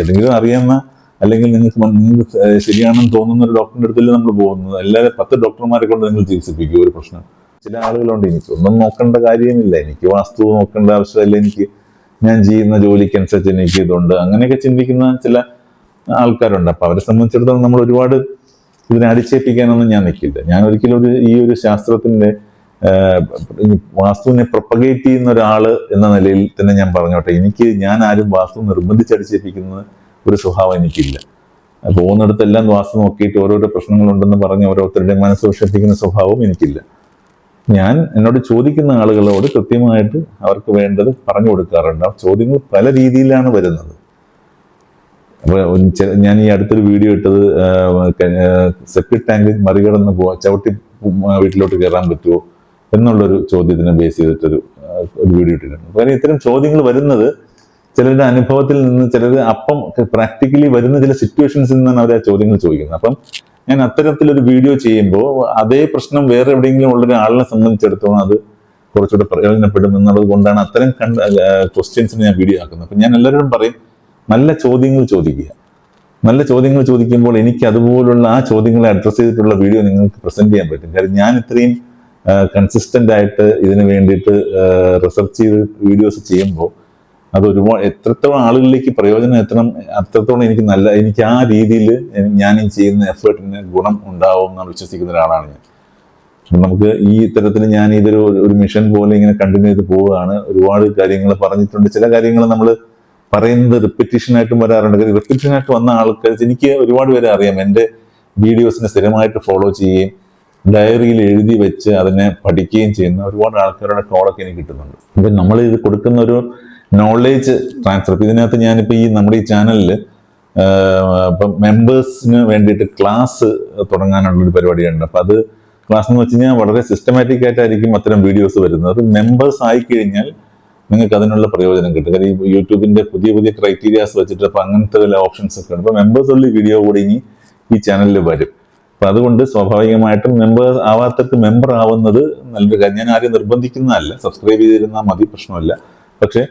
ഏതെങ്കിലും അറിയാവുന്ന അല്ലെങ്കിൽ നിങ്ങൾക്ക് നിങ്ങൾ ശരിയാണെന്ന് തോന്നുന്ന ഒരു ഡോക്ടറിന്റെ അടുത്തല്ലേ നമ്മൾ പോകുന്നത്. അല്ലാതെ പത്ത് ഡോക്ടർമാരെ കൊണ്ട് നിങ്ങൾ ചികിത്സിപ്പിക്കും ഒരു പ്രശ്നം. ചില ആളുകളുണ്ട് എനിക്ക് ഒന്നും നോക്കേണ്ട കാര്യമില്ല. എനിക്ക് വാസ്തു നോക്കേണ്ട ആവശ്യമില്ല. എനിക്ക് ഞാൻ ചെയ്യുന്ന ജോലിക്കനുസരിച്ച് എനിക്ക് ഇതുണ്ട്. അങ്ങനെയൊക്കെ ചിന്തിക്കുന്ന ചില ആൾക്കാരുണ്ട്. അപ്പൊ അവരെ സംബന്ധിച്ചിടത്തോളം നമ്മൾ ഒരുപാട് ഇതിനെ അടിച്ചേൽപ്പിക്കാനൊന്നും ഞാൻ നിൽക്കില്ല. ഞാൻ ഒരിക്കലും ഒരു ഈ ഒരു ശാസ്ത്രത്തിന്റെ വാസ്തുവിനെ പ്രൊപ്പഗേറ്റ് ചെയ്യുന്ന ഒരാൾ എന്ന നിലയിൽ തന്നെ ഞാൻ പറഞ്ഞോട്ടെ. എനിക്ക് ഞാൻ ആരും വാസ്തു നിർബന്ധിച്ച് അടിച്ചേൽപ്പിക്കുന്ന ഒരു സ്വഭാവം എനിക്കില്ല. പോകുന്നിടത്തെല്ലാം വാസ്തു നോക്കിയിട്ട് ഓരോരോ പ്രശ്നങ്ങളുണ്ടെന്ന് പറഞ്ഞ് ഓരോരുത്തരുടെയും മനസ്സ് വിഷമിപ്പിക്കുന്ന സ്വഭാവം എനിക്കില്ല. ഞാൻ എന്നോട് ചോദിക്കുന്ന ആളുകളോട് കൃത്യമായിട്ട് അവർക്ക് വേണ്ടത് പറഞ്ഞു കൊടുക്കാറുണ്ട്. ആ ചോദ്യങ്ങൾ പല രീതിയിലാണ് വരുന്നത്. അപ്പൊ ഞാൻ ഈ അടുത്തൊരു വീഡിയോ ഇട്ടത് സെപ്റ്റിക് ടാങ്ക് മറികടന്ന് പോവാ ചവിട്ടി വീട്ടിലോട്ട് കയറാൻ പറ്റുമോ എന്നുള്ളൊരു ചോദ്യത്തിനെ ബേസ് ചെയ്തിട്ടൊരു ഒരു വീഡിയോ ഇട്ടിട്ടുണ്ട്. കാരണം ഇത്തരം ചോദ്യങ്ങൾ വരുന്നത് ചിലരുടെ അനുഭവത്തിൽ നിന്ന് ചിലർ അപ്പം പ്രാക്ടിക്കലി വരുന്ന ചില സിറ്റുവേഷൻസിൽ നിന്നാണ് അവർ ആ ചോദ്യങ്ങൾ ചോദിക്കുന്നത്. അപ്പം ഞാൻ അത്തരത്തിലൊരു വീഡിയോ ചെയ്യുമ്പോൾ അതേ പ്രശ്നം വേറെ എവിടെയെങ്കിലും ഉള്ള ഒരാളിനെ സംബന്ധിച്ചിടത്തോളം അത് കുറച്ചുകൂടെ പ്രയോജനപ്പെടും എന്നുള്ളത് കൊണ്ടാണ് അത്തരം കണ്ട ക്വസ്റ്റ്യൻസിന് ഞാൻ വീഡിയോ ആക്കുന്നത്. അപ്പം ഞാൻ എല്ലാവരോടും പറയും നല്ല ചോദ്യങ്ങൾ ചോദിക്കുക. നല്ല ചോദ്യങ്ങൾ ചോദിക്കുമ്പോൾ എനിക്ക് അതുപോലുള്ള ആ ചോദ്യങ്ങളെ അഡ്രസ്സ് ചെയ്തിട്ടുള്ള വീഡിയോ നിങ്ങൾക്ക് പ്രസന്റ് ചെയ്യാൻ പറ്റും. കാര്യം ഞാൻ ഇത്രയും കൺസിസ്റ്റന്റ് ആയിട്ട് ഇതിന് വേണ്ടിയിട്ട് റിസർച്ച് ചെയ്ത് വീഡിയോസ് ചെയ്യുമ്പോൾ അത് ഒരുപാട് എത്രത്തോളം ആളുകളിലേക്ക് പ്രയോജനം എത്തണം അത്രത്തോളം എനിക്ക് നല്ല എനിക്ക് ആ രീതിയിൽ ഞാൻ ഈ ചെയ്യുന്ന എഫേർട്ടിന് ഗുണം ഉണ്ടാവും എന്ന് വിശ്വസിക്കുന്ന ഒരാളാണ് ഞാൻ. നമുക്ക് ഈ ഇത്തരത്തിൽ ഞാൻ ഇതൊരു ഒരു മിഷൻ പോലെ ഇങ്ങനെ കണ്ടിന്യൂ ചെയ്ത് പോവുകയാണ്. ഒരുപാട് കാര്യങ്ങൾ പറഞ്ഞിട്ടുണ്ട്. ചില കാര്യങ്ങൾ നമ്മൾ പറയുന്നത് റിപ്പറ്റീഷൻ ആയിട്ടും വരാറുണ്ട്. റിപ്പറ്റീഷൻ ആയിട്ട് വന്ന ആൾക്കാർ എനിക്ക് ഒരുപാട് പേരെ അറിയാം. എന്റെ വീഡിയോസിനെ സ്ഥിരമായിട്ട് ഫോളോ ചെയ്യുകയും ഡയറിയിൽ എഴുതി വെച്ച് അതിനെ പഠിക്കുകയും ചെയ്യുന്ന ഒരുപാട് ആൾക്കാരുടെ കോളൊക്കെ എനിക്ക് കിട്ടുന്നുണ്ട്. അപ്പൊ നമ്മൾ ഇത് കൊടുക്കുന്ന ഒരു നോളേജ് ട്രാൻസ്ഫർ ഇതിനകത്ത് ഞാനിപ്പോ ഈ നമ്മുടെ ഈ ചാനലിൽ ഇപ്പം മെമ്പേഴ്സിന് വേണ്ടിയിട്ട് ക്ലാസ് തുടങ്ങാനുള്ള ഒരു പരിപാടിയുണ്ട്. അപ്പൊ അത് ക്ലാസ് എന്ന് വെച്ച് കഴിഞ്ഞാൽ വളരെ സിസ്റ്റമാറ്റിക് ആയിട്ടായിരിക്കും അത്തരം വീഡിയോസ് വരുന്നത്. മെമ്പേഴ്സ് ആയി കഴിഞ്ഞാൽ നിങ്ങൾക്ക് അതിനുള്ള പ്രയോജനം കിട്ടും. കാര്യം യൂട്യൂബിന്റെ പുതിയ പുതിയ ക്രൈറ്റീരിയാസ് വെച്ചിട്ട് അപ്പൊ അങ്ങനത്തെ വല്ല ഓപ്ഷൻസ് ഒക്കെ ഉണ്ട്. അപ്പൊ മെമ്പേഴ്സ് ഉള്ള വീഡിയോ കൂടി ഈ ചാനലിൽ വരും. അപ്പൊ അതുകൊണ്ട് സ്വാഭാവികമായിട്ടും മെമ്പർ ആവാത്തവർക്ക് മെമ്പർ ആവുന്നത് നല്ലൊരു കാര്യം. ഞാൻ ആരും നിർബന്ധിക്കുന്നതല്ല. സബ്സ്ക്രൈബ് ചെയ്തിരുന്നാൽ മതി പ്രശ്നമല്ല. പക്ഷെ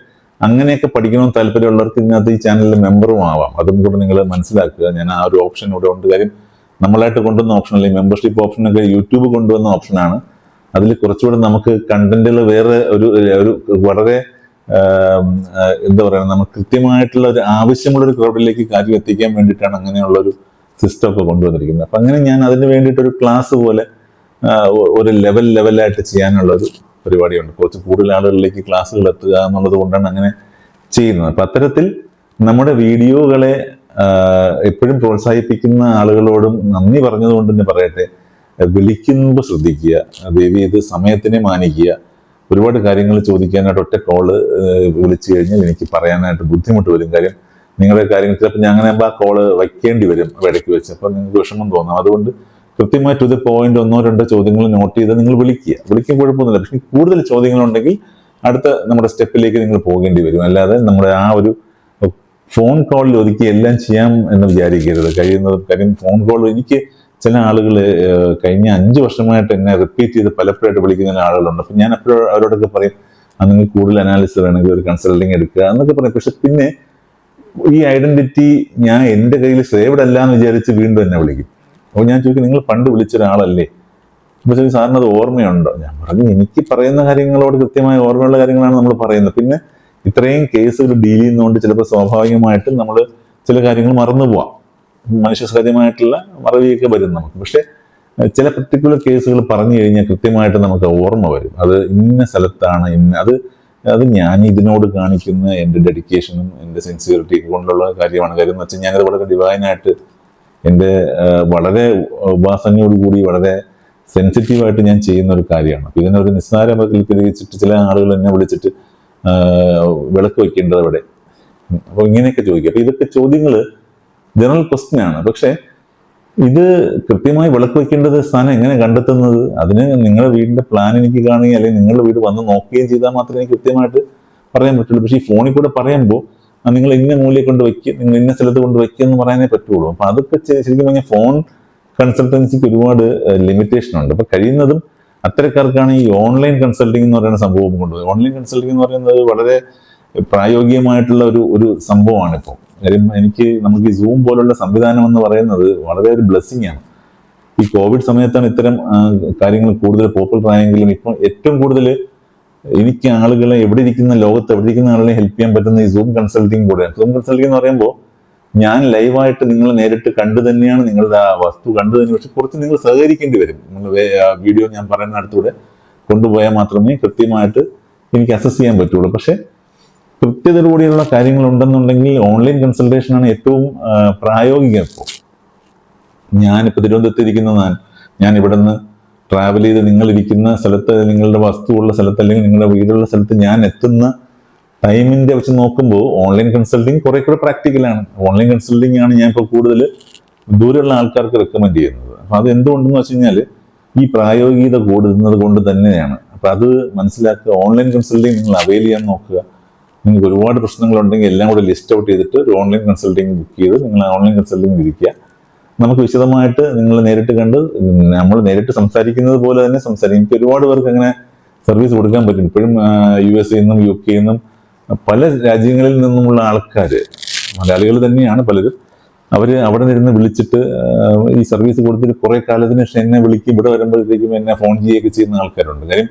അങ്ങനെയൊക്കെ പഠിക്കണമെന്ന് താല്പര്യമുള്ളവർക്ക് ഇതിനകത്ത് ഈ ചാനലിൽ മെമ്പറും ആവാം. അതും കൂടെ നിങ്ങൾ മനസ്സിലാക്കുക. ഞാൻ ആ ഒരു ഓപ്ഷൻ ഇവിടെ ഉണ്ട്. കാര്യം നമ്മളായിട്ട് കൊണ്ടുവന്ന ഓപ്ഷൻ അല്ലെങ്കിൽ മെമ്പർഷിപ്പ് ഓപ്ഷനൊക്കെ യൂട്യൂബ് കൊണ്ടുവന്ന ഓപ്ഷനാണ് അതിൽ കുറച്ചുകൂടെ നമുക്ക് കണ്ടന്റുകൾ വേറെ ഒരു ഒരു വളരെ എന്താ പറയുക നമുക്ക് കൃത്യമായിട്ടുള്ള ഒരു ആവശ്യമുള്ള ഒരു ക്രൗഡിലേക്ക് കാര്യം എത്തിക്കാൻ വേണ്ടിയിട്ടാണ് അങ്ങനെയുള്ള ഒരു സിസ്റ്റം ഒക്കെ കൊണ്ടുവന്നിരിക്കുന്നത്. അപ്പം അങ്ങനെ ഞാൻ അതിന് വേണ്ടിയിട്ട് ഒരു ക്ലാസ് പോലെ ഒരു ലെവൽ ലെവലായിട്ട് ചെയ്യാനുള്ള ഒരു പരിപാടിയുണ്ട്. കുറച്ച് കൂടുതൽ ആളുകളിലേക്ക് ക്ലാസ്സുകൾ എത്തുക എന്നുള്ളത് കൊണ്ടാണ് അങ്ങനെ ചെയ്യുന്നത്. അപ്പം അത്തരത്തിൽ നമ്മുടെ വീഡിയോകളെ എപ്പോഴും പ്രോത്സാഹിപ്പിക്കുന്ന ആളുകളോടും നന്ദി പറഞ്ഞതുകൊണ്ട് തന്നെ പറയട്ടെ വിളിക്കുമ്പോൾ ശ്രദ്ധിക്കുക ദേവി ഇത് സമയത്തിനെ മാനിക്കുക. ഒരുപാട് കാര്യങ്ങൾ ചോദിക്കാനായിട്ട് ഒറ്റ കോൾ വിളിച്ചു കഴിഞ്ഞാൽ എനിക്ക് പറയാനായിട്ട് ബുദ്ധിമുട്ട് വരും. കാര്യം നിങ്ങളുടെ കാര്യങ്ങൾ. ചിലപ്പോൾ ഞാൻ അങ്ങനെ ആ കോൾ വയ്ക്കേണ്ടി വരും ഇടയ്ക്ക് വെച്ച്. അപ്പോൾ നിങ്ങൾക്ക് വിഷമം തോന്നാം. അതുകൊണ്ട് കൃത്യമായി ടു ദ പോയിന്റ് ഒന്നോ രണ്ടോ ചോദ്യങ്ങൾ നോട്ട് ചെയ്ത് നിങ്ങൾ വിളിക്കുക. വിളിക്കാൻ കുഴപ്പമൊന്നുമില്ല. പക്ഷേ കൂടുതൽ ചോദ്യങ്ങളുണ്ടെങ്കിൽ അടുത്ത നമ്മുടെ സ്റ്റെപ്പിലേക്ക് നിങ്ങൾ പോകേണ്ടി വരും. അല്ലാതെ നമ്മുടെ ആ ഒരു ഫോൺ കോളിൽ ഒതുക്കി എല്ലാം ചെയ്യാം എന്ന് വിചാരിക്കരുത്. കഴിയുന്നത് കാര്യം ഫോൺ കോൾ എനിക്ക് ചില ആളുകൾ കഴിഞ്ഞ അഞ്ച് വർഷമായിട്ട് എന്നെ റിപ്പീറ്റ് ചെയ്ത് പലപ്പോഴായിട്ട് വിളിക്കുന്ന ആളുകളുണ്ട്. അപ്പം ഞാൻ എപ്പോഴും അവരോടൊക്കെ പറയും "ആ, നിങ്ങൾക്ക് കൂടുതൽ അനാലിസിസ് വേണമെങ്കിൽ ഒരു കൺസൾട്ടിങ് എടുക്കുക എന്നൊക്കെ പറയും. പക്ഷെ പിന്നെ ഈ ഐഡന്റിറ്റി ഞാൻ എന്റെ കയ്യിൽ സേവ്ഡ് അല്ല എന്ന് വിചാരിച്ച് വീണ്ടും എന്നെ വിളിക്കും. അപ്പോൾ ഞാൻ ചോദിക്കും നിങ്ങൾ പണ്ട് വിളിച്ച ഒരാളല്ലേ? അപ്പോൾ ചോദിക്കും സാറിന് അത് ഓർമ്മയുണ്ടോ? ഞാൻ പറഞ്ഞു എനിക്ക് പറയുന്ന കാര്യങ്ങളോട് കൃത്യമായ ഓർമ്മയുള്ള കാര്യങ്ങളാണ് നമ്മൾ പറയുന്നത്. പിന്നെ ഇത്രയും കേസുകൾ ഡീൽ ചെയ്യുന്നതുകൊണ്ട് ചിലപ്പോൾ സ്വാഭാവികമായിട്ടും നമ്മൾ ചില കാര്യങ്ങൾ മറന്നു പോവാം. മനുഷ്യ സഹജമായിട്ടുള്ള മറവിയൊക്കെ വരും നമുക്ക്. പക്ഷേ ചില പർട്ടിക്കുലർ കേസുകൾ പറഞ്ഞു കഴിഞ്ഞാൽ കൃത്യമായിട്ട് നമുക്ക് ഓർമ്മ വരും. അത് ഇന്ന സ്ഥലത്താണ് ഇന്ന അത് അത് ഞാൻ ഇതിനോട് കാണിക്കുന്ന എന്റെ ഡെഡിക്കേഷനും എന്റെ സെൻസിയറിറ്റി കൊണ്ടുള്ള കാര്യമാണ്. കാര്യം എന്ന് വെച്ചാൽ ഞാനത് വളരെ ഡിവൈനായിട്ട് എന്റെ വളരെ ഉപാസനയോടുകൂടി വളരെ സെൻസിറ്റീവായിട്ട് ഞാൻ ചെയ്യുന്ന ഒരു കാര്യമാണ് അപ്പൊ ഇതിനൊരു നിസ്സാരവൽക്കരിച്ചിട്ട് ചില ആളുകൾ എന്നെ വിളിച്ചിട്ട് വിളക്ക് വയ്ക്കേണ്ടത് അവിടെ അപ്പോൾ ഇങ്ങനെയൊക്കെ ചോദിക്കും. അപ്പം ഇതൊക്കെ ചോദ്യങ്ങൾ ജനറൽ ക്വസ്റ്റ്യൻ ആണ്. പക്ഷെ ഇത് കൃത്യമായി വിളക്ക് വെക്കേണ്ടത് സ്ഥാനം എങ്ങനെ കണ്ടെത്തുന്നത്? അതിന് നിങ്ങളുടെ വീടിന്റെ പ്ലാൻ എനിക്ക് കാണുകയും അല്ലെങ്കിൽ നിങ്ങളുടെ വീട് വന്ന് നോക്കുകയും ചെയ്താൽ മാത്രമേ എനിക്ക് കൃത്യമായിട്ട് പറയാൻ പറ്റുള്ളൂ. പക്ഷേ ഈ ഫോണിൽ കൂടെ പറയുമ്പോൾ നിങ്ങൾ ഇന്ന മൂല്യം കൊണ്ട് വയ്ക്കുക നിങ്ങൾ ഇന്ന സ്ഥലത്ത് കൊണ്ട് വയ്ക്കുക എന്ന് പറയാനേ പറ്റുള്ളൂ. അപ്പൊ അതൊക്കെ ശരിക്കും പറഞ്ഞാൽ ഫോൺ കൺസൾട്ടൻസിക്ക് ഒരുപാട് ലിമിറ്റേഷൻ ഉണ്ട്. അപ്പൊ കഴിയുന്നതും അത്തരക്കാർക്കാണ് ഈ ഓൺലൈൻ കൺസൾട്ടിംഗ് എന്ന് പറയുന്ന സംഭവം കൊണ്ടുപോകുന്നത് ഓൺലൈൻ കൺസൾട്ടിംഗ് എന്ന് പറയുന്നത് വളരെ പ്രായോഗികമായിട്ടുള്ള ഒരു ഒരു സംഭവമാണ് ഇപ്പോൾ കാര്യം എനിക്ക് നമുക്ക് ഈ സൂം പോലുള്ള സംവിധാനം എന്ന് പറയുന്നത് വളരെ ഒരു ബ്ലെസ്സിങ് ആണ്. ഈ കോവിഡ് സമയത്താണ് ഇത്തരം കാര്യങ്ങൾ കൂടുതൽ പോപ്പുലർ ആയെങ്കിലും ഇപ്പം ഏറ്റവും കൂടുതൽ എനിക്ക് ആളുകളെ എവിടെ ഇരിക്കുന്ന ലോകത്ത് എവിടെ ഇരിക്കുന്ന ആളുകളെ ഹെൽപ്പ് ചെയ്യാൻ പറ്റുന്ന ഈ സൂം കൺസൾട്ടിങ് കൂടെയാണ് സൂം കൺസൾട്ടിംഗ് എന്ന് പറയുമ്പോൾ ഞാൻ ലൈവായിട്ട് നിങ്ങളെ നേരിട്ട് കണ്ടു തന്നെയാണ് നിങ്ങളുടെ ആ വസ്തു കണ്ടു തന്നെ പക്ഷെ കുറച്ച് നിങ്ങൾ സഹകരിക്കേണ്ടി വരും. നിങ്ങൾ വീഡിയോ ഞാൻ പറയുന്ന അടുത്തൂടെ കൊണ്ടുപോയാൽ മാത്രമേ കൃത്യമായിട്ട് എനിക്ക് അസസ് ചെയ്യാൻ പറ്റുള്ളൂ. പക്ഷെ കൃത്യതയോടെയുള്ള കാര്യങ്ങൾ ഉണ്ടെന്നുണ്ടെങ്കിൽ ഓൺലൈൻ കൺസൾട്ടേഷൻ ആണ് ഏറ്റവും പ്രായോഗികം ഇപ്പോൾ. ഞാനിപ്പോൾ തിരുവനന്തപുരത്തിരിക്കുന്ന ഞാൻ ഞാൻ ഇവിടെ നിന്ന് ട്രാവൽ ചെയ്ത് നിങ്ങളിരിക്കുന്ന സ്ഥലത്ത് നിങ്ങളുടെ വസ്തുവുള്ള സ്ഥലത്ത് അല്ലെങ്കിൽ നിങ്ങളുടെ വീടുള്ള സ്ഥലത്ത് ഞാൻ എത്തുന്ന ടൈമിന്റെ വെച്ച് നോക്കുമ്പോൾ ഓൺലൈൻ കൺസൾട്ടിങ് കുറെ കൂടെ പ്രാക്ടിക്കലാണ് ഓൺലൈൻ കൺസൾട്ടിങ് ആണ് ഞാൻ ഇപ്പോൾ കൂടുതൽ ദൂരെയുള്ള ആൾക്കാർക്ക് റെക്കമെൻഡ് ചെയ്യുന്നത്. അപ്പോൾ അത് എന്തുകൊണ്ടെന്ന് വെച്ച് കഴിഞ്ഞാൽ ഈ പ്രായോഗികത കൂടുന്നത് കൊണ്ട് തന്നെയാണ്. അപ്പം അത് മനസ്സിലാക്കുക ഓൺലൈൻ കൺസൾട്ടിങ് നിങ്ങൾ അവൈൽ ചെയ്യാൻ നോക്കുക. നിങ്ങൾക്ക് ഒരുപാട് പ്രശ്നങ്ങളുണ്ടെങ്കിൽ എല്ലാം കൂടെ ലിസ്റ്റ് ഔട്ട് ചെയ്തിട്ട് ഒരു ഓൺലൈൻ കൺസൾട്ടിങ് ബുക്ക് ചെയ്ത് നിങ്ങൾ ഓൺലൈൻ കൺസൾട്ടിങ് ഇരിക്കുക. നമുക്ക് വിശദമായിട്ട് നിങ്ങൾ നേരിട്ട് കണ്ട് നമ്മൾ നേരിട്ട് സംസാരിക്കുന്നത് പോലെ തന്നെ സംസാരിക്കും. എനിക്ക് ഒരുപാട് പേർക്ക് അങ്ങനെ സർവീസ് കൊടുക്കാൻ പറ്റും. ഇപ്പോഴും യു എസ് നിന്നും യു കെ നിന്നും പല രാജ്യങ്ങളിൽ നിന്നുമുള്ള ആൾക്കാർ മലയാളികൾ തന്നെയാണ് പലരും. അവർ അവിടെ നിന്ന് വിളിച്ചിട്ട് ഈ സർവീസ് കൊടുത്തിട്ട് കുറേ കാലത്തിന് ശേഷം എന്നെ വിളിക്കും. ഇവിടെ വരുമ്പോഴത്തേക്കും എന്നെ ഫോൺ ചെയ്യുകയൊക്കെ ചെയ്യുന്ന ആൾക്കാരുണ്ട്. കാര്യം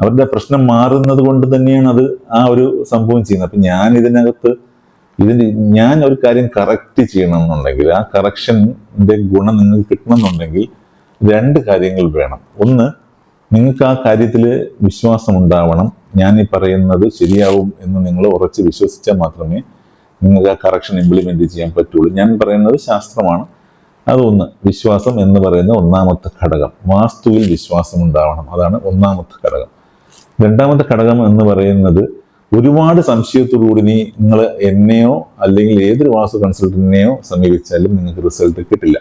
അവരുടെ പ്രശ്നം മാറുന്നത് കൊണ്ട് തന്നെയാണ് അത് ആ ഒരു സംഭവം ചെയ്യുന്നത്. അപ്പൊ ഞാൻ ഇതിനകത്ത് ഇതിന്റെ ഞാൻ ഒരു കാര്യം കറക്റ്റ് ചെയ്യണമെന്നുണ്ടെങ്കിൽ ആ കറക്ഷന്റെ ഗുണം നിങ്ങൾക്ക് കിട്ടണമെന്നുണ്ടെങ്കിൽ രണ്ട് കാര്യങ്ങൾ വേണം. ഒന്ന് നിങ്ങൾക്ക് ആ കാര്യത്തിൽ വിശ്വാസം ഉണ്ടാവണം. ഞാൻ ഈ പറയുന്നത് ശരിയാവും എന്ന് നിങ്ങൾ ഉറച്ച് വിശ്വസിച്ചാൽ മാത്രമേ നിങ്ങൾക്ക് ആ കറക്ഷൻ ഇംപ്ലിമെന്റ് ചെയ്യാൻ പറ്റുള്ളൂ. ഞാൻ പറയുന്നത് ശാസ്ത്രമാണ്. അതൊന്ന് വിശ്വാസം എന്ന് പറയുന്ന ഒന്നാമത്തെ ഘടകം വാസ്തുവിൽ വിശ്വാസം ഉണ്ടാവണം. അതാണ് ഒന്നാമത്തെ ഘടകം. രണ്ടാമത്തെ ഘടകം എന്ന് പറയുന്നത് ഒരുപാട് സംശയത്തോടുകൂടി നീ നിങ്ങൾ എന്നെയോ അല്ലെങ്കിൽ ഏതൊരു വാസ്തു കൺസൾട്ടന്റിനെയോ സമീപിച്ചാലും നിങ്ങൾക്ക് റിസൾട്ട് കിട്ടില്ല.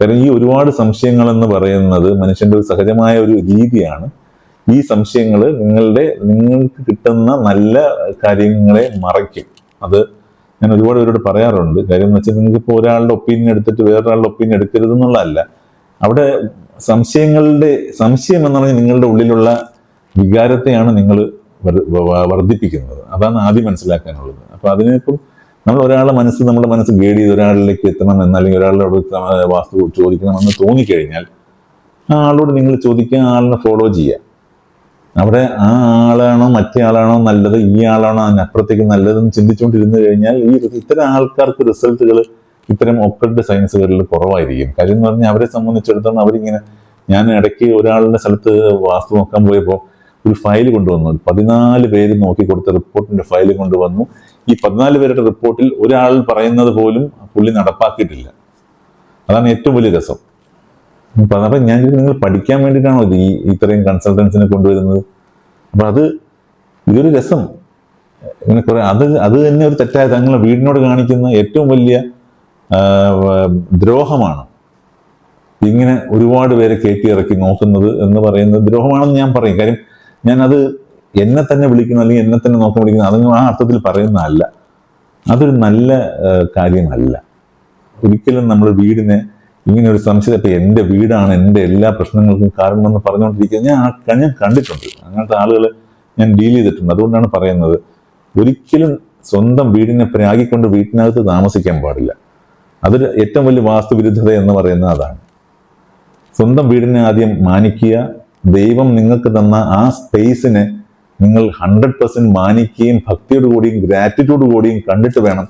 കാരണം ഈ ഒരുപാട് സംശയങ്ങൾ എന്ന് പറയുന്നത് മനുഷ്യന്റെ ഒരു സഹജമായ ഒരു രീതിയാണ്. ഈ സംശയങ്ങൾ നിങ്ങളുടെ നിങ്ങൾക്ക് കിട്ടുന്ന നല്ല കാര്യങ്ങളെ മറയ്ക്കും. അത് ഞാൻ ഒരുപാട് പേരോട് പറയാറുണ്ട്. കാര്യം എന്ന് വെച്ചാൽ നിങ്ങൾക്ക് ഇപ്പോൾ ഒരാളുടെ ഒപ്പീനിയൻ എടുത്തിട്ട് വേറൊരാളുടെ ഒപ്പീനിയൻ എടുക്കരുതെന്നുള്ളതല്ല. അവിടെ സംശയങ്ങളുടെ സംശയം എന്ന് പറഞ്ഞാൽ നിങ്ങളുടെ ഉള്ളിലുള്ള വികാരത്തെയാണ് നിങ്ങൾ വർദ്ധിപ്പിക്കുന്നത്. അതാണ് ആദ്യം മനസ്സിലാക്കാനുള്ളത്. അപ്പൊ അതിനിപ്പം നമ്മൾ ഒരാളെ മനസ്സ് നമ്മുടെ മനസ്സ് ഗേഡ് ചെയ്ത് ഒരാളിലേക്ക് എത്തണം എന്ന് അല്ലെങ്കിൽ ഒരാളോട് വാസ്തു ചോദിക്കണമെന്ന് തോന്നിക്കഴിഞ്ഞാൽ ആ ആളോട് നിങ്ങൾ ചോദിക്കുക ആ ആളിനെ ഫോളോ ചെയ്യുക. അവിടെ ആ ആളാണോ മറ്റേ ആളാണോ നല്ലത് ഈ ആളാണോ അതിനപ്പുറത്തേക്ക് നല്ലതെന്ന് ചിന്തിച്ചുകൊണ്ടിരുന്നു കഴിഞ്ഞാൽ ഈ ഇത്തരം ആൾക്കാർക്ക് റിസൾട്ടുകൾ ഇത്തരം ഒക്കൾട്ട് സയൻസുകളിൽ കുറവായിരിക്കും. കാര്യം എന്ന് പറഞ്ഞാൽ അവരെ സംബന്ധിച്ചിടത്തോളം അവരിങ്ങനെ ഞാൻ ഇടയ്ക്ക് ഒരാളുടെ സ്ഥലത്ത് വാസ്തു നോക്കാൻ പോയപ്പോൾ ഒരു ഫയൽ കൊണ്ടുവന്നു. പതിനാല് പേര് നോക്കി കൊടുത്ത റിപ്പോർട്ടിന്റെ ഫയൽ കൊണ്ടുവന്നു. ഈ പതിനാല് പേരുടെ റിപ്പോർട്ടിൽ ഒരാൾ പറയുന്നത് പോലും പുള്ളി നടപ്പാക്കിയിട്ടില്ല. അതാണ് ഏറ്റവും വലിയ രസം. അപ്പൊ ഞാൻ നിങ്ങൾ പഠിക്കാൻ വേണ്ടിയിട്ടാണോ ഇത് ഈ ഇത്രയും കൺസൾട്ടൻസിനെ കൊണ്ടുവരുന്നത്? അപ്പൊ അത് ഇതൊരു രസം. ഇങ്ങനെ കുറെ അത് അത് തന്നെ ഒരു തെറ്റായ തങ്ങളെ വീടിനോട് കാണിക്കുന്ന ഏറ്റവും വലിയ ദ്രോഹമാണ്. ഇങ്ങനെ ഒരുപാട് പേരെ കയറ്റി ഇറക്കി നോക്കുന്നത് എന്ന് പറയുന്നത് ദ്രോഹമാണെന്ന് ഞാൻ പറയും. കാര്യം ഞാൻ അത് എന്നെ തന്നെ വിളിക്കുന്ന അല്ലെങ്കിൽ എന്നെ തന്നെ നോക്കാൻ വിളിക്കുന്ന അതൊന്നും ആ അർത്ഥത്തിൽ പറയുന്നതല്ല. അതൊരു നല്ല കാര്യമല്ല. ഒരിക്കലും നമ്മൾ വീടിനെ ഇങ്ങനെ ഒരു സംശയം എന്റെ വീടാണ് എന്റെ എല്ലാ പ്രശ്നങ്ങൾക്കും കാരണമെന്ന് പറഞ്ഞുകൊണ്ടിരിക്കുക ഞാൻ ഞാൻ കണ്ടിട്ടുണ്ട്. അങ്ങനത്തെ ആളുകൾ ഞാൻ ഡീൽ ചെയ്തിട്ടുണ്ട്. അതുകൊണ്ടാണ് പറയുന്നത്. ഒരിക്കലും സ്വന്തം വീടിനെ പ്രാഗിക്കൊണ്ട് വീട്ടിനകത്ത് താമസിക്കാൻ പാടില്ല. അതൊരു ഏറ്റവും വലിയ വാസ്തുവിരുദ്ധത എന്ന് പറയുന്നത് അതാണ്. സ്വന്തം വീടിനെ ആദ്യം മാനിക്കുക ദൈവം നിങ്ങൾക്ക് തന്ന ആ സ്പേസിനെ നിങ്ങൾ ഹൺഡ്രഡ് പെർസെന്റ് മാനിക്കുകയും ഭക്തിയോട് കൂടിയും ഗ്രാറ്റിറ്റ്യൂഡ് കൂടിയും കണ്ടിട്ട് വേണം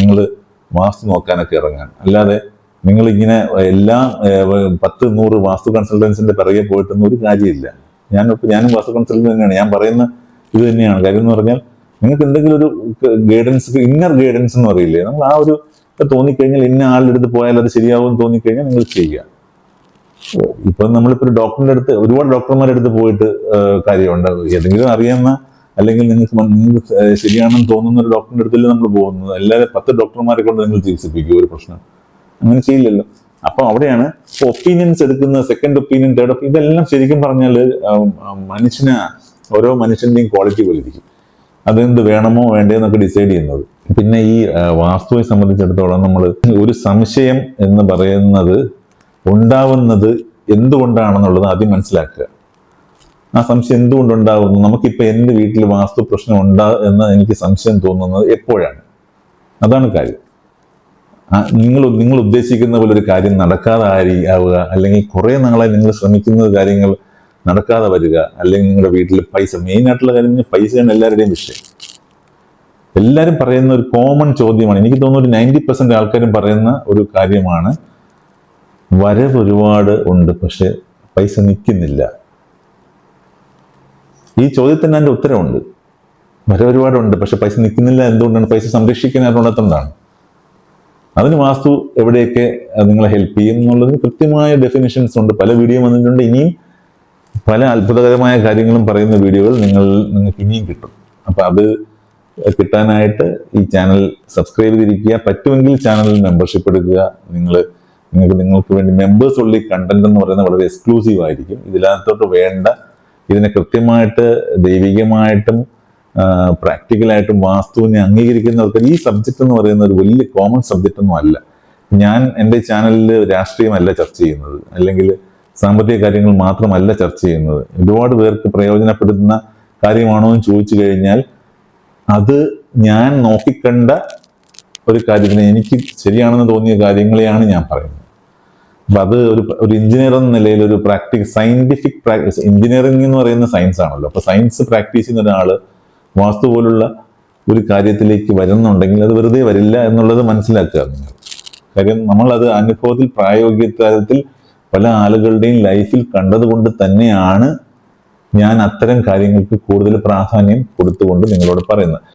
നിങ്ങൾ വാസ്തു നോക്കാനൊക്കെ ഇറങ്ങാൻ. അല്ലാതെ നിങ്ങൾ ഇങ്ങനെ എല്ലാ പത്ത് നൂറ് വാസ്തു കൺസൾട്ടൻസിന്റെ പിറകെ പോയിട്ടൊന്നും ഒരു കാര്യമില്ല. ഞാൻ ഞാനും വാസ്തു കൺസൾട്ടന്റ് തന്നെയാണ്. ഞാൻ പറയുന്ന ഇത് തന്നെയാണ്. കാര്യം എന്ന് പറഞ്ഞാൽ നിങ്ങൾക്ക് എന്തെങ്കിലും ഒരു ഗൈഡൻസ് ഇന്നർ ഗൈഡൻസ് എന്ന് പറയില്ലേ? നമ്മൾ ആ ഒരു തോന്നിക്കഴിഞ്ഞാൽ ഇന്ന ആളുടെ അടുത്ത് പോയാൽ അത് ശരിയാവും തോന്നിക്കഴിഞ്ഞാൽ നിങ്ങൾ ചെയ്യുക. ഇപ്പൊ നമ്മളിപ്പോ ഒരു ഡോക്ടറിന്റെ അടുത്ത് ഒരുപാട് ഡോക്ടർമാരുടെ അടുത്ത് പോയിട്ട് കാര്യമുണ്ട്. ഏതെങ്കിലും അറിയാവുന്ന അല്ലെങ്കിൽ നിങ്ങൾക്ക് നിങ്ങൾക്ക് ശരിയാണെന്ന് തോന്നുന്ന ഒരു ഡോക്ടറിന്റെ അടുത്തല്ലേ നമ്മൾ പോകുന്നത്. എല്ലാവരും പത്ത് ഡോക്ടർമാരെ കൊണ്ട് നിങ്ങൾ ചികിത്സിപ്പിക്കും ഒരു പ്രശ്നം. അങ്ങനെ ചെയ്യില്ലല്ലോ. അപ്പൊ അവിടെയാണ് ഒപ്പീനിയൻസ് എടുക്കുന്ന സെക്കൻഡ് ഒപ്പീനിയൻ തേർഡ് ഒപ്പീനിയൻ ഇതെല്ലാം ശരിക്കും പറഞ്ഞാൽ മനുഷ്യന് ഓരോ മനുഷ്യന്റെയും ക്വാളിറ്റി പോലിരിക്കും അതെന്ത് വേണമോ വേണ്ടേന്നൊക്കെ ഡിസൈഡ് ചെയ്യുന്നത്. പിന്നെ ഈ വാസ്തുവിനെ സംബന്ധിച്ചിടത്തോളം നമ്മൾ ഒരു സംശയം എന്ന് പറയുന്നത് ഉണ്ടാവുന്നത് എന്തുകൊണ്ടാണെന്നുള്ളത് ആദ്യം മനസ്സിലാക്കുക. ആ സംശയം എന്തുകൊണ്ടുണ്ടാകുന്നു നമുക്കിപ്പോൾ എന്റെ വീട്ടിൽ വാസ്തു പ്രശ്നം ഉണ്ടാ എന്ന് എനിക്ക് സംശയം തോന്നുന്നത് എപ്പോഴാണ്? അതാണ് കാര്യം. നിങ്ങൾ നിങ്ങൾ ഉദ്ദേശിക്കുന്ന പോലെ ഒരു കാര്യം നടക്കാതെ ആയി- ആവുക അല്ലെങ്കിൽ കുറേ നാളായി നിങ്ങൾ ശ്രമിക്കുന്ന കാര്യങ്ങൾ നടക്കാതെ വരിക അല്ലെങ്കിൽ നിങ്ങളുടെ വീട്ടിൽ പൈസ മെയിൻ ആയിട്ടുള്ള കാര്യം പൈസയാണ് എല്ലാവരുടെയും വിഷയം. എല്ലാവരും പറയുന്ന ഒരു കോമൺ ചോദ്യമാണ്. എനിക്ക് തോന്നുന്നു ഒരു നയന്റി പെർസെന്റ് ആൾക്കാരും പറയുന്ന ഒരു കാര്യമാണ് വരവ് ഒരുപാട് ഉണ്ട് പക്ഷെ പൈസ നിൽക്കുന്നില്ല. ഈ ചോദ്യത്തിന് എന്റെ ഉത്തരവുണ്ട് വരവ് ഒരുപാടുണ്ട് പക്ഷെ പൈസ നിൽക്കുന്നില്ല എന്തുകൊണ്ടാണ്? പൈസ സംരക്ഷിക്കാൻ അതുകൊണ്ടാണ് അതിന് വാസ്തു എവിടെയൊക്കെ നിങ്ങളെ ഹെൽപ്പ് ചെയ്യും എന്നുള്ളതിന് കൃത്യമായ ഡെഫിനിഷൻസ് ഉണ്ട്. പല വീഡിയോ വന്നിട്ടുണ്ട് ഇനിയും പല അത്ഭുതകരമായ കാര്യങ്ങളും പറയുന്ന വീഡിയോകൾ നിങ്ങൾ നിങ്ങൾക്ക് ഇനിയും കിട്ടും. അപ്പൊ അത് കിട്ടാനായിട്ട് ഈ ചാനൽ സബ്സ്ക്രൈബ് ചെയ്തിരിക്കുക. പറ്റുമെങ്കിൽ ചാനലിൽ മെമ്പർഷിപ്പ് എടുക്കുക. നിങ്ങൾ നിങ്ങൾക്ക് നിങ്ങൾക്ക് വേണ്ടി മെമ്പേഴ്സ് ഉള്ള കണ്ടന്റ് എന്ന് പറയുന്നത് വളരെ എക്സ്ക്ലൂസീവ് ആയിരിക്കും. ഇതിനകത്തോട്ട് വേണ്ട ഇതിനെ കൃത്യമായിട്ട് ദൈവികമായിട്ടും പ്രാക്ടിക്കലായിട്ടും വാസ്തുവിനെ അംഗീകരിക്കുന്നവർക്ക് ഈ സബ്ജക്റ്റ് എന്ന് പറയുന്ന ഒരു വലിയ കോമൺ സബ്ജക്റ്റ് ഒന്നും അല്ല. ഞാൻ എന്റെ ചാനലിൽ രാഷ്ട്രീയമല്ല ചർച്ച ചെയ്യുന്നത്. അല്ലെങ്കിൽ സാമ്പത്തിക കാര്യങ്ങൾ മാത്രമല്ല ചർച്ച ചെയ്യുന്നത്. ഒരുപാട് പേർക്ക് പ്രയോജനപ്പെടുത്തുന്ന കാര്യമാണോ എന്ന് ചോദിച്ചു കഴിഞ്ഞാൽ അത് ഞാൻ നോക്കിക്കണ്ട ഒരു കാര്യത്തിന് എനിക്ക് ശരിയാണെന്ന് തോന്നിയ കാര്യങ്ങളെയാണ് ഞാൻ പറയുന്നത്. അപ്പൊ അത് ഒരു ഒരു എഞ്ചിനീയർ എന്ന നിലയിൽ ഒരു പ്രാക്ടിക് സയന്റിഫിക് പ്രാക്ടീസ് എഞ്ചിനീയറിംഗ് എന്ന് പറയുന്ന സയൻസ് ആണല്ലോ. അപ്പൊ സയൻസ് പ്രാക്ടീസ് ചെയ്യുന്ന ഒരാൾ വാസ്തു പോലുള്ള ഒരു കാര്യത്തിലേക്ക് വരുന്നുണ്ടെങ്കിൽ അത് വെറുതെ വരില്ല എന്നുള്ളത് മനസ്സിലാക്കുക നിങ്ങൾ. കാര്യം നമ്മളത് അനുഭവത്തിൽ പ്രായോഗികതലത്തിൽ പല ആളുകളുടെയും ലൈഫിൽ കണ്ടതുകൊണ്ട് തന്നെയാണ് ഞാൻ അത്തരം കാര്യങ്ങൾക്ക് കൂടുതൽ പ്രാധാന്യം കൊടുത്തുകൊണ്ട് നിങ്ങളോട് പറയുന്നത്.